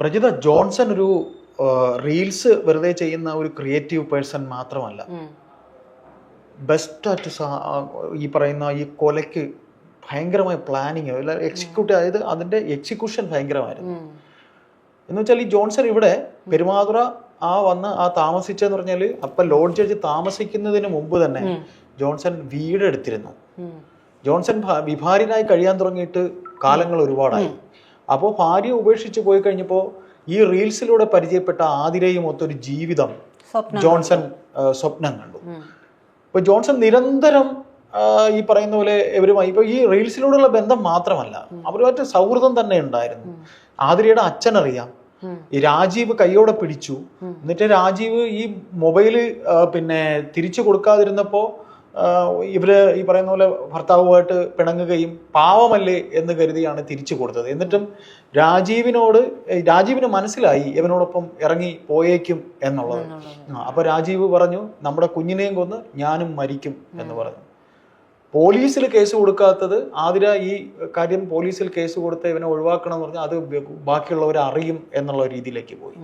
Prajitha Johnson ഒരു reels വെറുതെ ചെയ്യുന്ന ഒരു ക്രിയേറ്റീവ് പേഴ്സൺ മാത്രമല്ല. ബെസ്റ്റ് ആറ്റ് ഈ പറയുന്ന ഈ കൊലയ്ക്ക് ഭയങ്കരമായ പ്ലാനിങ് എക്സിക്യൂട്ട് അതായത് അതിന്റെ എക്സിക്യൂഷൻ ഭയങ്കരമായിരുന്നു. എന്ന് വെച്ചാൽ ഈ ജോൺസൺ ഇവിടെ പെരുമാതുറ ആ വന്ന് ആ താമസിച്ചെന്ന് പറഞ്ഞാൽ അപ്പൊ ലോഡ്ജ് ജഡ്ജ് താമസിക്കുന്നതിന് മുമ്പ് തന്നെ ജോൺസൺ വീടെടുത്തിരുന്നു. എടുത്തിരുന്നു ജോൺസൺ വിഭാരിനായി കഴിയാൻ തുടങ്ങിയിട്ട് കാലങ്ങൾ ഒരുപാടായി. അപ്പോൾ ഭാര്യ ഉപേക്ഷിച്ച് പോയി കഴിഞ്ഞപ്പോൾ ഈ റീൽസിലൂടെ പരിചയപ്പെട്ട ആതിരയും ഒത്തൊരു ജീവിതം ജോൺസൺ സ്വപ്നം കണ്ടു. ഇപ്പൊ ജോൺസൺ നിരന്തരം ഈ പറയുന്ന പോലെ ഇവരുമായി ഇപ്പൊ ഈ റീൽസിലൂടെയുള്ള ബന്ധം മാത്രമല്ല അവരുമായിട്ട് സൗഹൃദം തന്നെ ഉണ്ടായിരുന്നു. ആതിരയുടെ അച്ഛനറിയാം. ഈ രാജീവ് കൈയോടെ പിടിച്ചു. എന്നിട്ട് രാജീവ് ഈ മൊബൈൽ പിന്നെ തിരിച്ചു കൊടുക്കാതിരുന്നപ്പോ ആ, ഇവർ ഈ പറയുന്ന പോലെ ഭർത്താവുമായിട്ട് പിണങ്ങുകയും പാവമല്ലേ എന്ന് കരുതിയാണ് തിരിച്ചു കൊടുത്തത്. എന്നിട്ടും രാജീവിനോട് രാജീവിന് മനസ്സിലായി ഇവനോടൊപ്പം ഇറങ്ങി പോയേക്കും എന്നുള്ളത്. അപ്പൊ രാജീവ് പറഞ്ഞു നമ്മുടെ കുഞ്ഞിനെയും കൊന്ന് ഞാനും മരിക്കും എന്ന് പറഞ്ഞു. പോലീസിൽ കേസ് കൊടുക്കാത്തത് ആതിര ഈ കാര്യം പോലീസിൽ കേസ് കൊടുത്ത് ഇവനെ ഒഴിവാക്കണം എന്ന് പറഞ്ഞാൽ അത് ബാക്കിയുള്ളവർ അറിയും എന്നുള്ള രീതിയിലേക്ക് പോയി.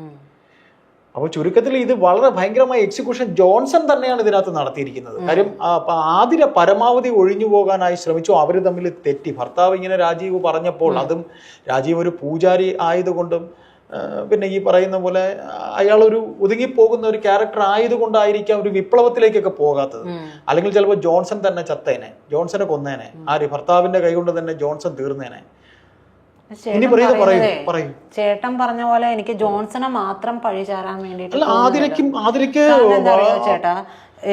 അപ്പോൾ ചുരുക്കത്തിൽ ഇത് വളരെ ഭയങ്കരമായ എക്സിക്യൂഷൻ ജോൺസൺ തന്നെയാണ് ഇതിനകത്ത് നടത്തിയിരിക്കുന്നത്. കാര്യം ആതിര പരമാവധി ഒഴിഞ്ഞു പോകാനായി ശ്രമിച്ചു. അവർ തമ്മിൽ തെറ്റി. ഭർത്താവ് ഇങ്ങനെ രാജീവ് പറഞ്ഞപ്പോൾ അതും രാജീവ് ഒരു പൂജാരി ആയതുകൊണ്ടും പിന്നെ ഈ പറയുന്ന പോലെ അയാൾ ഒരു ഒതുങ്ങിപ്പോകുന്ന ഒരു ക്യാരക്ടർ ആയതുകൊണ്ടായിരിക്കാം ഒരു വിപ്ലവത്തിലേക്കൊക്കെ പോകാത്തത്. അല്ലെങ്കിൽ ചിലപ്പോൾ ജോൺസൺ തന്നെ ചത്തേനെ ജോൺസനെ കൊന്നേനെ. ആര്? ഭർത്താവിന്റെ കൈകൊണ്ട് തന്നെ ജോൺസൺ തീർന്നേനെ. ഇനി പറയൂ പറയൂ പറയൂ. ചേട്ടൻ പറഞ്ഞ പോലെ എനിക്ക് ജോൺസനെ മാത്രം പഴി ചാരാൻ അറിയോ ചേട്ടാ?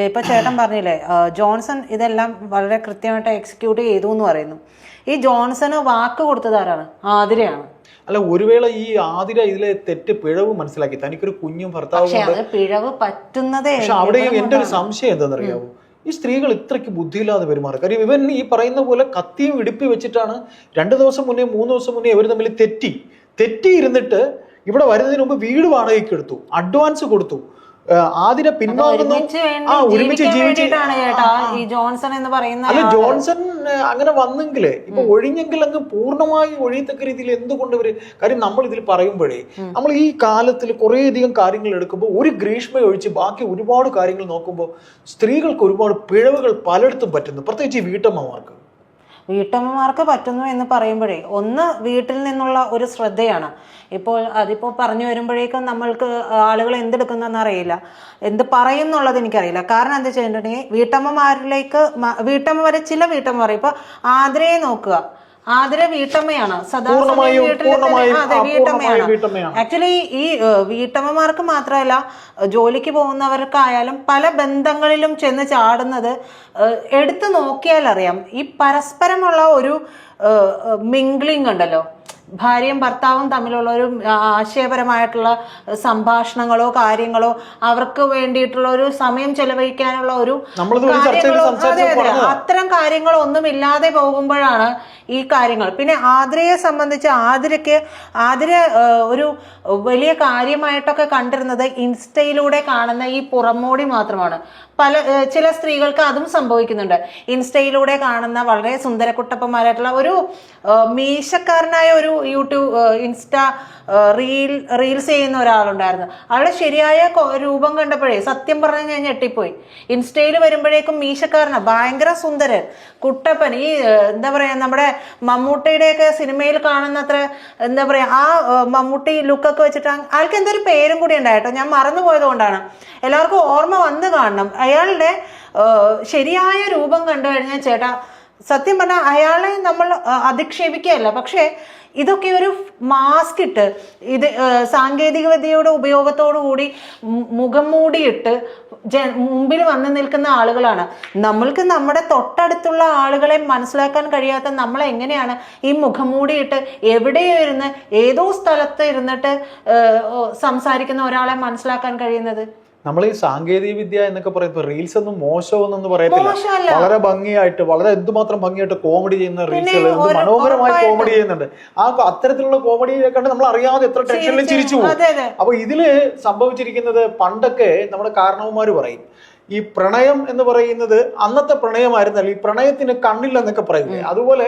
ഇപ്പൊ ചേട്ടൻ പറഞ്ഞില്ലേ ജോൺസൺ ഇതെല്ലാം വളരെ കൃത്യമായിട്ട് എക്സിക്യൂട്ട് ചെയ്തു എന്ന് പറയുന്നു. ഈ ജോൺസന് വാക്ക് കൊടുത്തത് ആരാണ്? ആതിരയാണ്. അല്ല ഒരു വേള ഈ ആതിര ഇതിലെ തെറ്റ് പിഴവ് മനസ്സിലാക്കി. തനിക്കൊരു കുഞ്ഞും ഭർത്താവും പിഴവ് പറ്റുന്നതേ പക്ഷെ അവിടെ എന്റെ ഒരു സംശയം എന്താണെന്നറിയാവോ? ഈ സ്ത്രീകൾ ഇത്രയ്ക്ക് ബുദ്ധിയില്ലാതെ പെരുമാറുക കാര്യം ഇവൻ ഈ പറയുന്ന പോലെ കത്തിയും ഇടുപ്പി വെച്ചിട്ടാണ് രണ്ട് ദിവസം മുന്നേ മൂന്ന് ദിവസം മുന്നേ ഇവർ തമ്മിൽ തെറ്റി. തെറ്റിയിരുന്നിട്ട് ഇവിടെ വരുന്നതിന് മുമ്പ് വീട് വാടകയ്ക്ക് എടുത്തു. അഡ്വാൻസ് കൊടുത്തു. ആതിര പിൻവാങ്ങുന്നു. ആ ഒരുമിച്ച് ജീവിച്ച് ജോൺസൺ എന്ന് പറയുന്ന അല്ല ജോൺസൺ അങ്ങനെ വന്നെങ്കിൽ ഇപ്പൊ ഒഴിഞ്ഞെങ്കിൽ അങ്ങ് പൂർണമായി ഒഴിയത്തക്ക രീതിയിൽ എന്തുകൊണ്ട് ഇവർ കാര്യം നമ്മൾ ഇതിൽ പറയുമ്പോഴേ നമ്മൾ ഈ കാലത്തിൽ കുറേയധികം കാര്യങ്ങൾ എടുക്കുമ്പോൾ ഒരു ഗ്രീഷ്മ ഒഴിച്ച് ബാക്കി ഒരുപാട് കാര്യങ്ങൾ നോക്കുമ്പോൾ സ്ത്രീകൾക്ക് ഒരുപാട് പിഴവുകൾ പലയിടത്തും പറ്റുന്നു. പ്രത്യേകിച്ച് ഈ വീട്ടമ്മമാർക്ക്. വീട്ടമ്മമാർക്ക് പറ്റുന്നു എന്ന് പറയുമ്പോഴേ ഒന്ന് വീട്ടിൽ നിന്നുള്ള ഒരു ശ്രദ്ധയാണ്. ഇപ്പോൾ അതിപ്പോൾ പറഞ്ഞു വരുമ്പോഴേക്കും നമ്മൾക്ക് ആളുകൾ എന്തെടുക്കുന്നതെന്ന് അറിയില്ല. എന്ത് പറയുന്നുള്ളത് എനിക്കറിയില്ല. കാരണം എന്താ വെച്ചിട്ടുണ്ടെങ്കിൽ വീട്ടമ്മമാരിലേക്ക് വീട്ടമ്മ വരെ ചില വീട്ടമ്മമാർ ഇപ്പൊ ആതിരയെ നോക്കുക. ആതിര വീട്ടമ്മയാണ്. സദാസമയം വീട്ടമ്മയാണ്. ആക്ച്വലി ഈ വീട്ടമ്മമാർക്ക് മാത്രമല്ല ജോലിക്ക് പോകുന്നവർക്കായാലും പല ബന്ധങ്ങളിലും ചെന്ന് ചാടുന്നത് എടുത്തു നോക്കിയാൽ അറിയാം ഈ പരസ്പരമുള്ള ഒരു മിംഗ്ലിംഗ് ഉണ്ടല്ലോ. ഭാര്യയും ഭർത്താവും തമ്മിലുള്ള ഒരു ആശയപരമായിട്ടുള്ള സംഭാഷണങ്ങളോ കാര്യങ്ങളോ അവർക്ക് വേണ്ടിയിട്ടുള്ള ഒരു സമയം ചെലവഴിക്കാനുള്ള ഒരു. അത്തരം കാര്യങ്ങളൊന്നും ഇല്ലാതെ പോകുമ്പോഴാണ് ഈ കാര്യങ്ങൾ. പിന്നെ ആതിരയെ സംബന്ധിച്ച് ആതിരയ്ക്ക് ആതിര ഒരു വലിയ കാര്യമായിട്ടൊക്കെ കണ്ടിരുന്നത് ഇൻസ്റ്റയിലൂടെ കാണുന്ന ഈ പുറമോടി മാത്രമാണ്. പല ചില സ്ത്രീകൾക്ക് അതും സംഭവിക്കുന്നുണ്ട്. ഇൻസ്റ്റയിലൂടെ കാണുന്ന വളരെ സുന്ദരക്കുട്ടപ്പന്മാരായിട്ടുള്ള ഒരു മീശക്കാരനായ ഒരു യൂട്യൂബ് ഇൻസ്റ്റ റീൽ റീൽസ് ചെയ്യുന്ന ഒരാളുണ്ടായിരുന്നു. ആളുടെ ശരിയായ രൂപം കണ്ടപ്പോഴേ സത്യം പറഞ്ഞു ഞാൻ ഞെട്ടിപ്പോയി. ഇൻസ്റ്റയിൽ വരുമ്പോഴേക്കും മീശക്കാരന ഭയങ്കര സുന്ദരൻ കുട്ടപ്പൻ. ഈ എന്താ പറയാ നമ്മുടെ മമ്മൂട്ടിയുടെയൊക്കെ സിനിമയിൽ കാണുന്ന അത്ര എന്താ പറയാ ആ മമ്മൂട്ടി ലുക്കൊക്കെ വെച്ചിട്ട് ആൾക്ക് എന്തൊരു പേരും കൂടി ഉണ്ടായിട്ടോ ഞാൻ മറന്നു പോയത് കൊണ്ടാണ്. എല്ലാവർക്കും ഓർമ്മ വന്ന് കാണണം. അയാളുടെ ശരിയായ രൂപം കണ്ടു കഴിഞ്ഞാൽ ചേട്ടാ സത്യം പറഞ്ഞാൽ അയാളെ നമ്മൾ അധിക്ഷേപിക്കുകയല്ല. പക്ഷേ ഇതൊക്കെ ഒരു മാസ്ക് ഇട്ട് ഇത് ആ, സാങ്കേതിക വിദ്യയുടെ ഉപയോഗത്തോടു കൂടി മുഖം മൂടിയിട്ട് ജ മുമ്പിൽ വന്ന് നിൽക്കുന്ന ആളുകളാണ്. നമ്മൾക്ക് നമ്മുടെ തൊട്ടടുത്തുള്ള ആളുകളെ മനസ്സിലാക്കാൻ കഴിയാത്ത നമ്മൾ എങ്ങനെയാണ് ഈ മുഖം മൂടിയിട്ട് എവിടെയോ ഇരുന്ന് ഏതോ സ്ഥലത്ത് ഇരുന്നിട്ട് സംസാരിക്കുന്ന ഒരാളെ മനസ്സിലാക്കാൻ കഴിയുന്നത്? നമ്മൾ ഈ സാങ്കേതിക വിദ്യ എന്നൊക്കെ പറയുമ്പോൾ റീൽസ് ഒന്നും മോശമൊന്നും പറയത്തില്ല. വളരെ ഭംഗിയായിട്ട് വളരെ എന്തുമാത്രം ഭംഗിയായിട്ട് കോമഡി ചെയ്യുന്ന റീൽസുകൾ എന്ത് മനോഹരമായി കോമഡി ചെയ്യുന്നുണ്ട്. ആ അത്തരത്തിലുള്ള കോമഡി കണ്ട് നമ്മൾ അറിയാതെ എത്ര ടെൻഷനിലും ചിരിച്ചു പോകും. അപ്പൊ ഇതിൽ സംഭവിച്ചിരിക്കുന്നത് പണ്ടൊക്കെ നമ്മുടെ കാരണവന്മാര് പറയും ഈ പ്രണയം എന്ന് പറയുന്നത് അന്നത്തെ പ്രണയമായിരുന്നല്ല ഈ പ്രണയത്തിന് കണ്ണില്ല എന്നൊക്കെ പറയുന്നത്. അതുപോലെ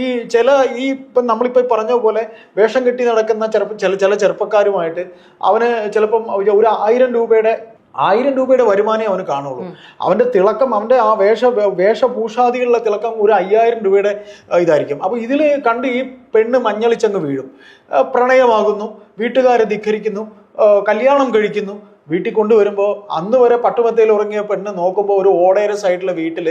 ഈ ചില ഈ ഇപ്പം നമ്മളിപ്പോൾ പറഞ്ഞ പോലെ വേഷം കെട്ടി നടക്കുന്ന ചെറുപ്പ ചില ചില ചെറുപ്പക്കാരുമായിട്ട് അവന് ചിലപ്പം ഒരു ആയിരം രൂപയുടെ ആയിരം രൂപയുടെ വരുമാനമേ അവന് കാണുള്ളൂ. അവന്റെ തിളക്കം അവന്റെ ആ വേഷ വേഷഭൂഷാദികളിലെ തിളക്കം ഒരു അയ്യായിരം രൂപയുടെ ഇതായിരിക്കും. അപ്പൊ ഇതിൽ കണ്ട് ഈ പെണ്ണ് മഞ്ഞളിച്ചങ്ങ് വീഴും. പ്രണയമാകുന്നു വീട്ടുകാരെ ധിഖരിക്കുന്നു കല്യാണം കഴിക്കുന്നു. വീട്ടിൽ കൊണ്ടുവരുമ്പോൾ അന്ന് വരെ പട്ടുമത്തയിൽ ഉറങ്ങിയ പെണ്ണ് നോക്കുമ്പോൾ ഒരു ഓടേര സൈഡിലെ വീട്ടിൽ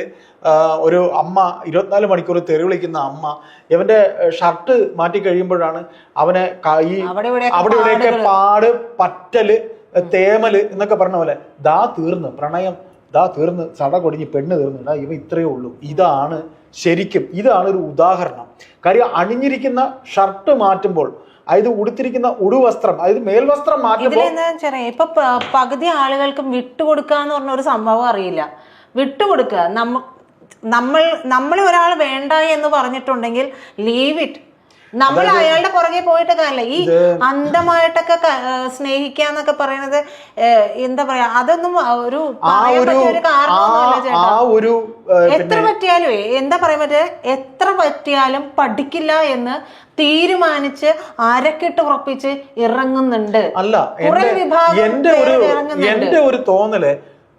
ഒരു അമ്മ ഇരുപത്തിനാല് മണിക്കൂർ തെറി വിളിക്കുന്ന അമ്മ ഇവന്റെ ഷർട്ട് മാറ്റി കഴിയുമ്പോഴാണ് അവനെ കൈ ഈ അവിടെ ഇവിടെയൊക്കെ. പാട് പറ്റൽ തേമൽ എന്നൊക്കെ പറഞ്ഞ പോലെ ദാ തീർന്ന് പ്രണയം ദാ തീർന്ന് സട കൊടിഞ്ഞ് പെണ്ണ് തീർന്നു ഡാ ഇവ ഇത്രയേ ഉള്ളൂ. ഇതാണ് ശരിക്കും ഇതാണ് ഒരു ഉദാഹരണം. കാര്യം അണിഞ്ഞിരിക്കുന്ന ഷർട്ട് മാറ്റുമ്പോൾ അതായത് ഉടുത്തിരിക്കുന്ന ഉടുവസ്ത്രം അതായത് മേൽവസ്ത്രം മാറ്റുമ്പോൾ ഇപ്പൊ പകുതി ആളുകൾക്കും വിട്ടുകൊടുക്കുക എന്ന് പറഞ്ഞ ഒരു സംഭവം അറിയില്ല. വിട്ടുകൊടുക്കുക. നമ്മ നമ്മൾ നമ്മളെ ഒരാൾ വേണ്ട എന്ന് പറഞ്ഞിട്ടുണ്ടെങ്കിൽ ലീവ് ഇറ്റ് നമ്മൾ അയാളുടെ പുറകെ പോയിട്ട് കാര്യമില്ല. ഈ അന്ധമായിട്ടൊക്കെ സ്നേഹിക്കാന്നൊക്കെ പറയുന്നത് എന്താ പറയാ അതൊന്നും ഒരു ആ ഒരു എത്ര പറ്റിയാലും എന്താ പറയാൻ പറ്റേ എത്ര പറ്റിയാലും പഠിക്കില്ല എന്ന് തീരുമാനിച്ച് അരക്കിട്ട് ഉറപ്പിച്ച് ഇറങ്ങുന്നുണ്ട്. അല്ല എന്റെ വിഭാഗം ഒരു എന്റെ ഒരു തോന്നൽ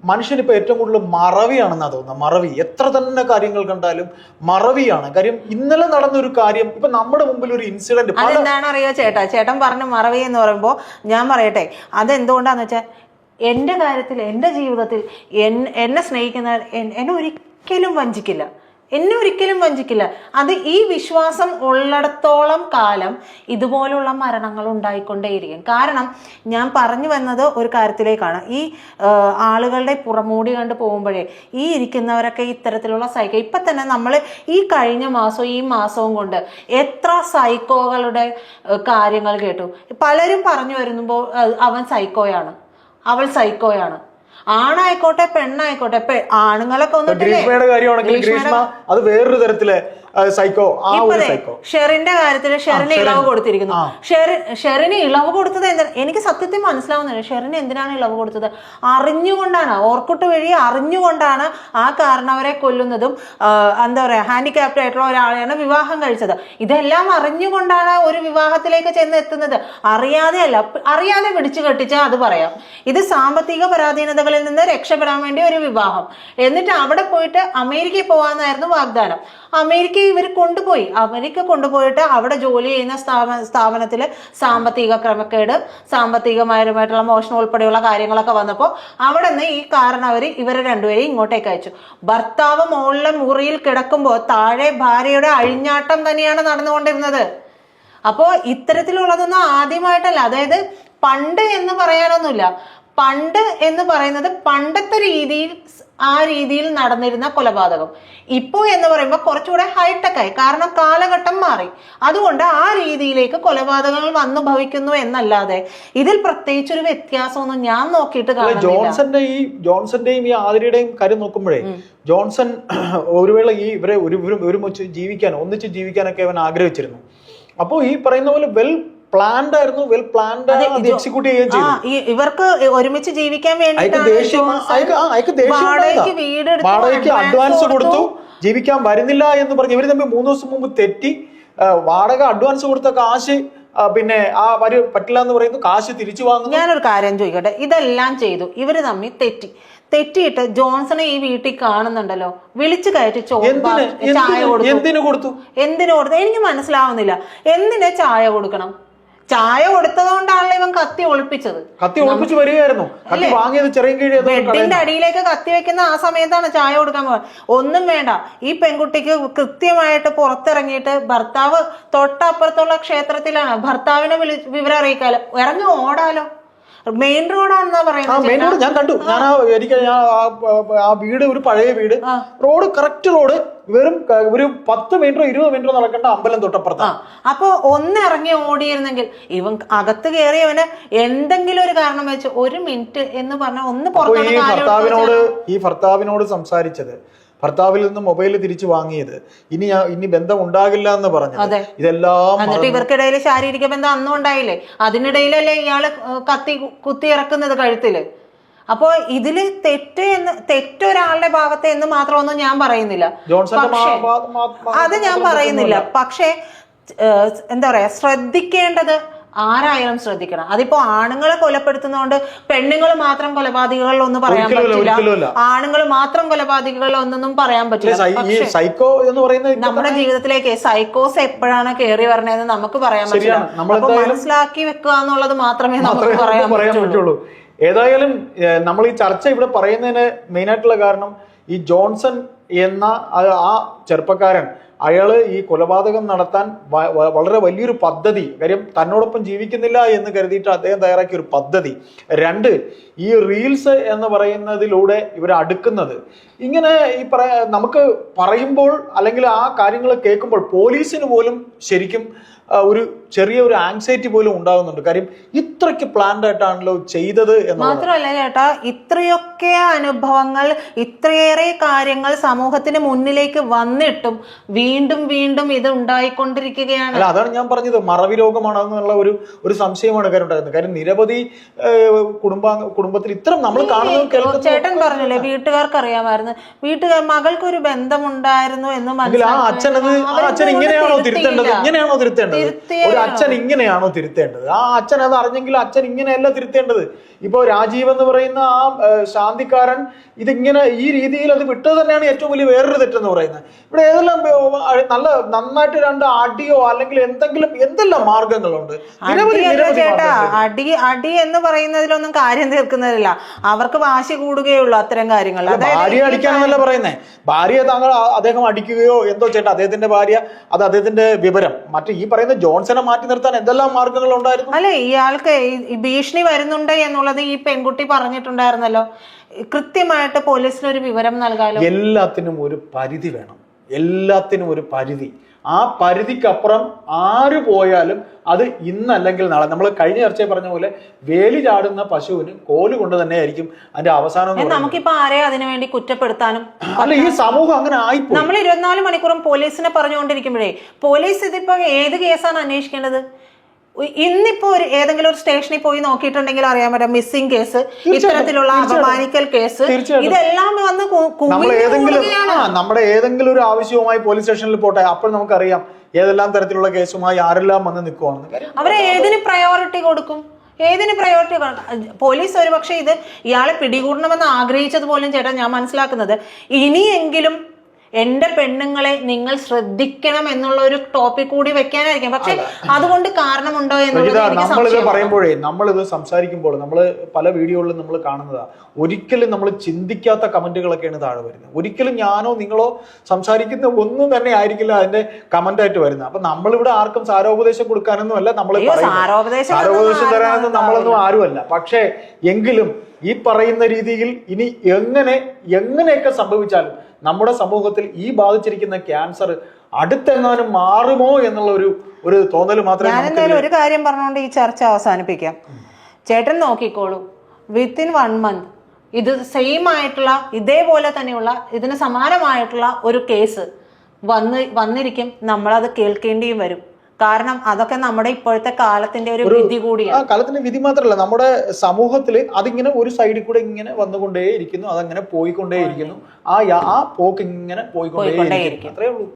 മനുഷ്യനിപ്പോ ഏറ്റവും കൂടുതൽ മറവിയാണെന്നാ തോന്നുന്നത്. മറവി. എത്ര തന്നെ കാര്യങ്ങൾ കണ്ടാലും മറവിയാണ്. കാര്യം ഇന്നലെ നടന്ന ഒരു കാര്യം ഇപ്പൊ നമ്മുടെ മുമ്പിൽ ഒരു ഇൻസിഡന്റ് അതെന്താണ് അറിയോ ചേട്ടാ? ചേട്ടൻ പറഞ്ഞ മറവി എന്ന് പറയുമ്പോൾ ഞാൻ പറയട്ടെ അതെന്തുകൊണ്ടാന്ന് വെച്ചാൽ എന്റെ കാര്യത്തിൽ എന്റെ ജീവിതത്തിൽ എന്നെ സ്നേഹിക്കുന്ന എന്നെ ഒരിക്കലും വഞ്ചിക്കില്ല. എന്നെ ഒരിക്കലും വഞ്ചിക്കില്ല. അത് ഈ വിശ്വാസം ഉള്ളിടത്തോളം കാലം ഇതുപോലുള്ള മരണങ്ങൾ ഉണ്ടായിക്കൊണ്ടേയിരിക്കും. കാരണം ഞാൻ പറഞ്ഞു വന്നത് ഒരു കാര്യത്തിലേക്കാണ്. ഈ ആളുകളുടെ പുറമൂടി കണ്ട് പോകുമ്പോഴേ ഈ ഇരിക്കുന്നവരൊക്കെ ഇത്തരത്തിലുള്ള സൈക്കോ ഇപ്പം തന്നെ നമ്മൾ ഈ കഴിഞ്ഞ മാസവും ഈ മാസവും കൊണ്ട് എത്ര സൈക്കോകളുടെ കാര്യങ്ങൾ കേട്ടു. പലരും പറഞ്ഞു വരുമ്പോൾ അവൻ സൈക്കോയാണ്. അവൾ സൈക്കോയാണ്. ആണായിക്കോട്ടെ പെണ്ണായിക്കോട്ടെ പെ- ആണുങ്ങളൊക്കെ ഒന്നും ഗ്രീഷ്മയുടെ കാര്യമാണെങ്കിൽ ഗ്രീഷ്മ അത് വേറൊരു തരത്തിലെ സൈക്കോ ആ ഒരു സൈക്കോ ഷെറിന്റെ കാര്യത്തിൽ ഷെറിന് ഇളവ് കൊടുത്തിരിക്കുന്നു. ഷെറി ഷെറിന് ഇളവ് കൊടുത്തത് എന്താ? എനിക്ക് സത്യത്തിൽ മനസ്സിലാവുന്നില്ല. ഷെറിന് എന്തിനാണ് ഇളവ് കൊടുത്തത്? അറിഞ്ഞുകൊണ്ടാണ് ഓർക്കുട്ട് വഴി അറിഞ്ഞുകൊണ്ടാണ് ആ കാരണവരെ കൊല്ലുന്നതും എന്താ പറയാ ഹാൻഡിക്യാപ്ഡ് ആയിട്ടുള്ള ഒരാളെയാണ് വിവാഹം കഴിച്ചത്. ഇതെല്ലാം അറിഞ്ഞുകൊണ്ടാണ് ഒരു വിവാഹത്തിലേക്ക് ചെന്ന് എത്തുന്നത്. അറിയാതെ അല്ല അറിയാതെ പിടിച്ചു കെട്ടിച്ചാൽ അത് പറയാം. ഇത് സാമ്പത്തിക പരാധീനതകളിൽ നിന്ന് രക്ഷപ്പെടാൻ വേണ്ടി ഒരു വിവാഹം. എന്നിട്ട് അവിടെ പോയിട്ട് അമേരിക്കയിൽ പോകാമെന്നായിരുന്നു വാഗ്ദാനം. അമേരിക്ക ഇവർ കൊണ്ടുപോയി. അമേരിക്ക കൊണ്ടുപോയിട്ട് അവിടെ ജോലി ചെയ്യുന്ന സ്ഥാപന സ്ഥാപനത്തിൽ സാമ്പത്തിക ക്രമക്കേട് സാമ്പത്തികമായിട്ടുള്ള മോഷണം ഉൾപ്പെടെയുള്ള കാര്യങ്ങളൊക്കെ വന്നപ്പോൾ അവിടെ നിന്ന് ഈ അവർ ഇവരെ രണ്ടുപേരെയും ഇങ്ങോട്ടേക്ക് അയച്ചു. ഭർത്താവ് മുകളിലെ മുറിയിൽ കിടക്കുമ്പോൾ താഴെ ഭാര്യയുടെ അഴിഞ്ഞാട്ടം തന്നെയാണ് നടന്നുകൊണ്ടിരുന്നത്. അപ്പോൾ ഇത്തരത്തിലുള്ളതൊന്നും ആദ്യമായിട്ടല്ല. അതായത് പണ്ട് എന്ന് പറയാനൊന്നുമില്ല. പണ്ട് എന്ന് പറയുന്നത് പണ്ടത്തെ രീതിയിൽ ആ രീതിയിൽ നടന്നിരുന്ന കൊലപാതകം. ഇപ്പോൾ എന്ന് പറയുമ്പോൾ കുറച്ചുകൂടെ ഹൈടെക് ആയി. കാരണം കാലഘട്ടം മാറി. അതുകൊണ്ട് ആ രീതിയിലേക്ക് കൊലപാതകങ്ങൾ വന്നു ഭവിക്കുന്നു എന്നല്ലാതെ ഇതിൽ പ്രത്യേകിച്ച് ഒരു വ്യത്യാസമൊന്നും ഞാൻ നോക്കിയിട്ട് കാണുന്നില്ല. ജോൺസന്റെ ഈ ജോൺസന്റെയും ഈ ആതിരയുടെയും കാര്യം നോക്കുമ്പോഴേ ജോൺസൺ ഒരു വേള ഈ ഇവരെ ഒരു ഒരു- ഒരുമിച്ച് ജീവിക്കാൻ ഒന്നിച്ച് ജീവിക്കാനൊക്കെ അവൻ ആഗ്രഹിച്ചിരുന്നു. അപ്പോൾ ഈ പറയുന്ന പോലെ വെൽ പ്ലാൻഡ് ആയിരുന്നു വെൽ പ്ലാൻഡ് എക്സിക്യൂട്ട് ചെയ്യുകയും ചെയ്തു. ഇവർക്ക് ഒരുമിച്ച് ജീവിക്കാൻ വേണ്ടി വാടകയ്ക്ക് അഡ്വാൻസ് കൊടുത്തു. ജീവിക്കാൻ വരുന്നില്ല എന്ന് പറഞ്ഞ് ഇവർ തമ്മിൽ മൂന്ന് ദിവസം മുമ്പ് തെറ്റി. വാടക അഡ്വാൻസ് കൊടുത്ത കാശ് പിന്നെ ആ വരി പറ്റില്ല എന്ന് പറയുന്നു. കാശ് തിരിച്ചു വാങ്ങുന്നു. ഞാനൊരു കാര്യം ചോദിക്കട്ടെ? ഇതെല്ലാം ചെയ്തു. ഇവർ തമ്മിൽ തെറ്റി. തെറ്റിയിട്ട് ജോൺസണെ ഈ വീട്ടിൽ കാണുന്നുണ്ടല്ലോ? വിളിച്ചു കയറ്റി ചോദിച്ചു എന്തിന്? ചായ കൊടുത്തു. എന്തിനു കൊടുത്തു? എന്തിനു കൊടുത്തു? എനിക്ക് മനസ്സിലാവുന്നില്ല. എന്തിനാ ചായ കൊടുക്കണം? ചായ കൊടുത്തതുകൊണ്ടാണല്ലോ ഇവൻ കത്തി ഒളിപ്പിച്ചത്. കത്തി ഒളിപ്പിച്ച് വരികയായിരുന്നു. കത്തി വാങ്ങിയത് ചെറിയ ബെഡിന്റെ അടിയിലേക്ക് കത്തി വെക്കുന്ന ആ സമയത്താണ് ചായ കൊടുക്കാൻ പോകുന്നത് ഒന്നും വേണ്ട. ഈ പെൺകുട്ടിക്ക് കൃത്യമായിട്ട് പുറത്തിറങ്ങിയിട്ട് ഭർത്താവ് തൊട്ടപ്പുറത്തുള്ള ക്ഷേത്രത്തിലാണ്. ഭർത്താവിനെ വിളി വിവരം അറിയിക്കാലോ. ഇറങ്ങി ഓടാലോ. മെയിൻ റോഡാണെന്നാ ആ പറയുന്നത് മെയിൻ റോഡ് ഞാൻ കണ്ടു. ഞാൻ ആ എനിക്ക് ഞാൻ ആ- ആ വീട് ഒരു പഴയ വീട്. Road correct road. വെറും ക- ഒരു പത്ത് മീറ്ററോ ഇരുപത് മീറ്ററോ നടക്കേണ്ട അമ്പലം ആ തൊട്ടപ്പുറത്താണ് അപ്പൊ ഒന്ന് ഇറങ്ങി ഓടിയിരുന്നെങ്കിൽ ഇവൻ അകത്ത് കയറിയവന് എന്തെങ്കിലും ഒരു കാരണം വെച്ച് ഒരു മിനിറ്റ് എന്ന് പറഞ്ഞ ഒന്ന് അപ്പൊ ഈ ഭർത്താവിനോട് ഈ ഭർത്താവിനോട് സംസാരിച്ചത് ഭർത്താവിൽ നിന്ന് മൊബൈൽ തിരിച്ചു വാങ്ങിയത്. ഇനി ഇനി ബന്ധം ഉണ്ടാകില്ല എന്ന് പറഞ്ഞു. ഇതെല്ലാം എന്നിട്ട് ഇവർക്കിടയിൽ ശാരീരിക ബന്ധം അന്നും ഉണ്ടായില്ലേ? അതിനിടയിലല്ലേ ഇയാൾ കത്തി കുത്തി ഇറക്കുന്നത് കഴുത്തിൽ? അപ്പോൾ ഇതിൽ തെറ്റ് എന്ന് തെറ്റൊരാളുടെ ഭാഗത്ത് എന്ന് മാത്രമൊന്നും ഞാൻ പറയുന്നില്ല. പക്ഷേ, അത് ഞാൻ പറയുന്നില്ല. പക്ഷേ എന്താ പറയാ ശ്രദ്ധിക്കേണ്ടത് ആരായാലും ശ്രദ്ധിക്കണം. അതിപ്പോ ആണുങ്ങളെ കൊലപ്പെടുത്തുന്നതുകൊണ്ട് പെണ്ണുങ്ങൾ മാത്രം കൊലപാതകികളൊന്നും പറയാൻ പറ്റില്ല. ആണുങ്ങൾ മാത്രം കൊലപാതകികളൊന്നും പറയാൻ പറ്റില്ല. സൈക്കോ എന്ന് പറയുന്നത് നമ്മുടെ ജീവിതത്തിലേക്ക് സൈക്കോസ് എപ്പോഴാണ് കയറി വരണതെന്ന് നമുക്ക് പറയാൻ പറ്റില്ല. അപ്പൊ മനസ്സിലാക്കി വെക്കുക എന്നുള്ളത് മാത്രമേ നമുക്ക് പറയാൻ പറ്റുള്ളൂ. ഏതായാലും നമ്മൾ ഈ ചർച്ച ഇവിടെ പറയുന്നതിന് മെയിൻ ആയിട്ടുള്ള കാരണം ഈ ജോൺസൺ എന്ന ആ- ചെറുപ്പക്കാരൻ അയാൾ ഈ കൊലപാതകം നടത്താൻ വളരെ വലിയൊരു പദ്ധതി കാര്യം തന്നോടൊപ്പം ജീവിക്കുന്നില്ല എന്ന് കരുതിയിട്ട് അദ്ദേഹം തയ്യാറാക്കിയ ഒരു പദ്ധതി. രണ്ട് ഈ റീൽസ് എന്ന് പറയുന്നതിലൂടെ ഇവർ അടുക്കുന്നത്. ഇങ്ങനെ ഈ പറയ നമുക്ക് പറയുമ്പോൾ അല്ലെങ്കിൽ ആ കാര്യങ്ങൾ കേൾക്കുമ്പോൾ പോലീസിന് പോലും ശരിക്കും ഒരു ചെറിയ ഒരു ആങ്സൈറ്റി പോലും ഉണ്ടാകുന്നുണ്ട് കാര്യം ഇത്രയ്ക്ക് പ്ലാൻഡ് ആയിട്ടാണല്ലോ ചെയ്തത് മാത്രമല്ല ചേട്ടാ ഇത്രയൊക്കെ അനുഭവങ്ങൾ ഇത്രയേറെ കാര്യങ്ങൾ സമൂഹത്തിന് മുന്നിലേക്ക് വന്നിട്ടും വീണ്ടും വീണ്ടും ഇത് ഉണ്ടായിക്കൊണ്ടിരിക്കുകയാണ്. അല്ല അതാണ് ഞാൻ പറഞ്ഞത്. മറവി രോഗമാണെന്നുള്ള ഒരു ഒരു സംശയമാണ് കാര്യം ഉണ്ടായിരുന്നത്. കാര്യം നിരവധി കുടുംബാംഗ കുടുംബത്തിൽ ഇത്ര നമ്മൾ കാണുന്നു ചേട്ടൻ പറഞ്ഞല്ലേ വീട്ടുകാർക്ക് അറിയാമായിരുന്നു വീട്ടുകാർ മകൾക്ക് ഒരു ബന്ധമുണ്ടായിരുന്നു എന്ന് മനസ്സിലാക്കി ആ അച്ഛൻ ഇങ്ങനെയാണോ തിരുത്തേണ്ടത്? ഇങ്ങനെയാണോ തിരുത്തേണ്ടത്? ഒരു അച്ഛൻ ഇങ്ങനെയാണോ തിരുത്തേണ്ടത്? ആ അച്ഛൻ അത് അറിഞ്ഞെങ്കിൽ അച്ഛൻ ഇങ്ങനെയല്ല തിരുത്തേണ്ടത്. ഇപ്പോ രാജീവ് എന്ന് പറയുന്ന ആ ശാന്തിക്കാരൻ ഇതിങ്ങനെ ഈ രീതിയിൽ അത് വിട്ടത് തന്നെയാണ് ഏറ്റവും വലിയ വേറൊരു തെറ്റെന്ന് പറയുന്നത്. ഇവിടെ ഏതെല്ലാം നല്ല നന്നായിട്ട് രണ്ട് അടിയോ അല്ലെങ്കിൽ എന്തെങ്കിലും എന്തെല്ലാം മാർഗങ്ങളുണ്ട്? ചേട്ടാ. അടി അടി എന്ന് പറയുന്നതിലൊന്നും കാര്യം തീർക്കുന്നതല്ല അവർക്ക് വാശി കൂടുകയുള്ളൂ അത്തരം കാര്യങ്ങൾ. ഭാര്യ അടിക്കാനെന്നല്ല പറയുന്നേ. ഭാര്യ താങ്കൾ അദ്ദേഹം അടിക്കുകയോ എന്തോ ചേട്ടാ അദ്ദേഹത്തിന്റെ ഭാര്യ അത് അദ്ദേഹത്തിന്റെ വിവരം. മറ്റു ഈ പറയുന്ന ജോൺസനെ മാറ്റി നിർത്താൻ എന്തെല്ലാം മാർഗങ്ങൾ ഉണ്ടായിരുന്നു? അല്ലെ ഇയാൾക്ക് ഭീഷണി വരുന്നുണ്ട് എന്നുള്ളത് ഈ പെൺകുട്ടി പറഞ്ഞിട്ടുണ്ടായിരുന്നല്ലോ. കൃത്യമായിട്ട് പോലീസിന് ഒരു വിവരം നൽകാലോ? എല്ലാത്തിനും ഒരു പരിധി വേണം. എല്ലാത്തിനും ഒരു പരിധി. ആ പരിധിക്കപ്പുറം ആര് പോയാലും അത് ഇന്നല്ലെങ്കിൽ നാളെ. നമ്മൾ കഴിഞ്ഞ ചർച്ചയിൽ പറഞ്ഞ പോലെ വേലി ചാടുന്ന പശുവിന് കോൽ കൊണ്ട് തന്നെ ആയിരിക്കും അതിന്റെ അവസാനം. നമുക്കിപ്പോ ആരെയും അതിനു വേണ്ടി കുറ്റപ്പെടുത്താനും അല്ല ഈ സമൂഹം അങ്ങനെ ആയി നമ്മൾ ഇരുപത്തിനാല് മണിക്കൂറും പോലീസിനെ പറഞ്ഞുകൊണ്ടിരിക്കുമ്പോഴേ പോലീസ് ഇതിപ്പോ ഏത് കേസാണ് അന്വേഷിക്കേണ്ടത്? ഇന്നിപ്പോ ഒരു ഏതെങ്കിലും ഒരു സ്റ്റേഷനിൽ പോയി നോക്കിയിട്ടുണ്ടെങ്കിൽ അറിയാൻ പറ്റാം മിസ്സിംഗ് കേസ് ഇത്തരത്തിലുള്ള അപമാനിക്കൽ കേസ്. ഇതെല്ലാം വന്ന് ഏതെങ്കിലും നമ്മുടെ ഏതെങ്കിലും ഒരു ആവശ്യവുമായി പോലീസ് സ്റ്റേഷനിൽ പോട്ടെ അപ്പോൾ നമുക്കറിയാം ഏതെല്ലാം തരത്തിലുള്ള കേസുമായി ആരെല്ലാം വന്ന് നിൽക്കുവാണെന്ന്. അവരെ ഏതിന് പ്രയോറിറ്റി കൊടുക്കും? ഏതിന് പ്രയോറിറ്റി പോലീസ് ഒരുപക്ഷെ ഇത് ഇയാളെ പിടികൂടണമെന്ന് ആഗ്രഹിച്ചത് പോലും ചേട്ടാ ഞാൻ മനസ്സിലാക്കുന്നത്. ഇനിയെങ്കിലും എന്റെ പെണ്ണുങ്ങളെ നിങ്ങൾ ശ്രദ്ധിക്കണം എന്നുള്ള ഒരു ടോപ്പിക് കൂടി വെക്കാനായിരിക്കും. പക്ഷെ അതുകൊണ്ട് കാരണമുണ്ടോ നമ്മളിത്. പറയുമ്പോഴേ നമ്മളിത് സംസാരിക്കുമ്പോൾ നമ്മൾ പല വീഡിയോകളിലും നമ്മൾ കാണുന്നതാ. ഒരിക്കലും നമ്മൾ ചിന്തിക്കാത്ത കമന്റുകളൊക്കെയാണ് താഴെ വരുന്നത്. ഒരിക്കലും ഞാനോ നിങ്ങളോ സംസാരിക്കുന്ന ഒന്നും തന്നെ ആയിരിക്കില്ല അതിന്റെ കമന്റ് ആയിട്ട് വരുന്നത്. അപ്പൊ നമ്മളിവിടെ ആർക്കും സാരോപദേശം കൊടുക്കാനൊന്നും അല്ല നമ്മൾ സാരോപദേശം തരാനൊന്നും നമ്മളൊന്നും ആരുമല്ല. പക്ഷേ എങ്കിലും ഈ പറയുന്ന രീതിയിൽ ഇനി എങ്ങനെ എങ്ങനെയൊക്കെ സംഭവിച്ചാലും നമ്മുടെ സമൂഹത്തിൽ ഈ ബാധിച്ചിരിക്കുന്ന ക്യാൻസർ അടുത്തെങ്ങാനും മാറുമോ എന്നുള്ള ഒരു ഒരു തോന്നൽ മാത്രമേ ഞാൻ എന്തായാലും ഒരു കാര്യം പറഞ്ഞുകൊണ്ട് ഈ ചർച്ച അവസാനിപ്പിക്കാം. ചേട്ടൻ നോക്കിക്കോളൂ. വിത്തിൻ വൺ മന്ത് ഇത് സെയിം ആയിട്ടുള്ള ഇതേപോലെ തന്നെയുള്ള ഇതിന് സമാനമായിട്ടുള്ള ഒരു കേസ് വന്ന് വന്നിരിക്കും. നമ്മളത് കേൾക്കേണ്ടിയും വരും. കാരണം അതൊക്കെ നമ്മുടെ ഇപ്പോഴത്തെ കാലത്തിന്റെ ഒരു വിധി കൂടിയാണ്. കാലത്തിന്റെ വിധി മാത്രമല്ല നമ്മുടെ സമൂഹത്തിൽ അതിങ്ങനെ ഒരു സൈഡിൽ കൂടെ ഇങ്ങനെ വന്നുകൊണ്ടേയിരിക്കുന്നു അതങ്ങനെ പോയിക്കൊണ്ടേയിരിക്കുന്നു. ആ ആ പോക്ക് ഇങ്ങനെ പോയിക്കൊണ്ടേയിരിക്കുന്നു. പോയിക്കൊണ്ടേയിരിക്കും. അത്രേ ഉള്ളൂ.